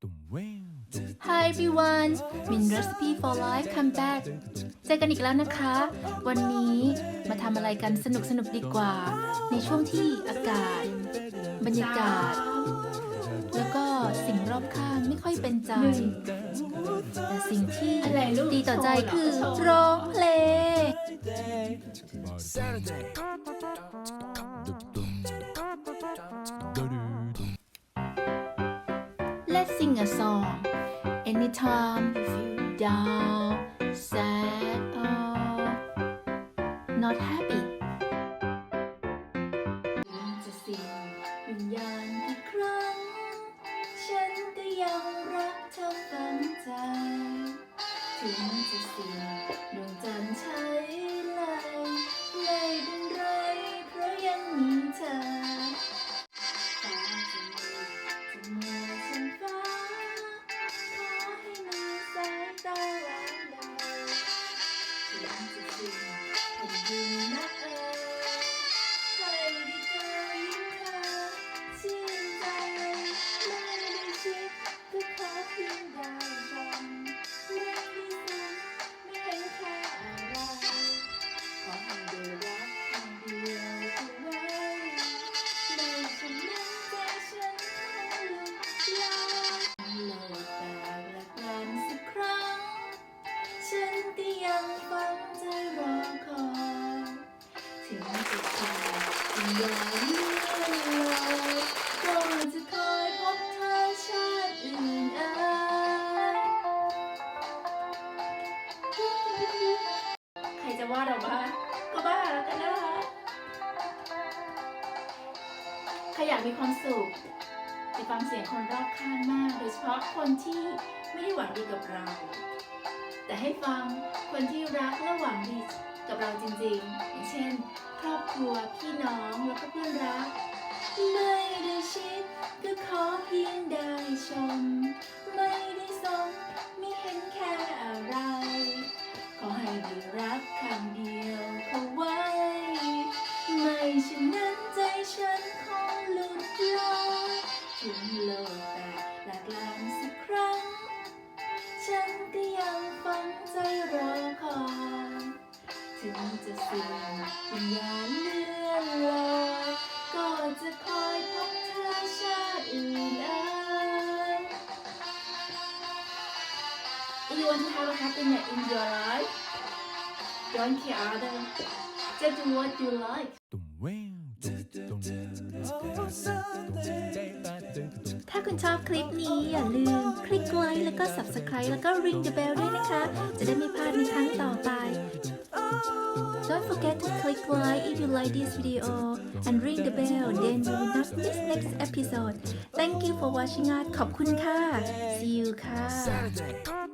Hi everyone Min Recipe for Life come back เจอกันอีกแล้วนะคะ วันนี้มาทำอะไรกันสนุกสนุกๆดีกว่า ในช่วงที่อากาศ บรรยากาศ แล้วก็สิ่งรอบข้างไม่ค่อยเป็นใจ แต่สิ่งที่อะไรลูกดีต่อใจคือร้องเพลง anytime you feel down, sad, or not happy. จะสิ่งวิญญาณกี่ครั้ง ฉันก็ยังรักเธอฝังใจ ถึงจะสิ่ง ยังฟังใจรอคอยถึงจะเจอสิ่งใดเลื่อนลอยก็จะคอยพบเธอชาติอื่นเอ่ยใครจะว่าเราบ้าก็บ้าแล้วกันนะคะใครอยากมีความสุขจะฟังเสียงคนรอบข้างมาก โดยเฉพาะคนที่ไม่ได้หวังดีกับเรา แต่ให้ฟังคนที่รักและหวังดีกับเราจริงๆอย่างเช่น ครอบครัวพี่น้องแล้วก็เพื่อนรัก ไม่ได้ชิดก็ขอเพียงได้ชม ไม่ได้สนไม่ ถึงจะสิ้นวิญญาณเลื่อนลอยก็จะคอยพบเธอชาติอื่นเอ่ย you want to have a happiness in your life don't care other just do what you like ถ้าคุณชอบคลิปนี้อย่าลืมคลิกไลค์แล้วก็ subscribe แล้วก็ ring the bell ด้วยนะคะ จะได้ไม่พลาดในครั้งต่อไป Don't forget to click like if you like this video and ring the bell then you will not miss next episode Thank you for watching us ขอบคุณค่ะ See you ค่ะ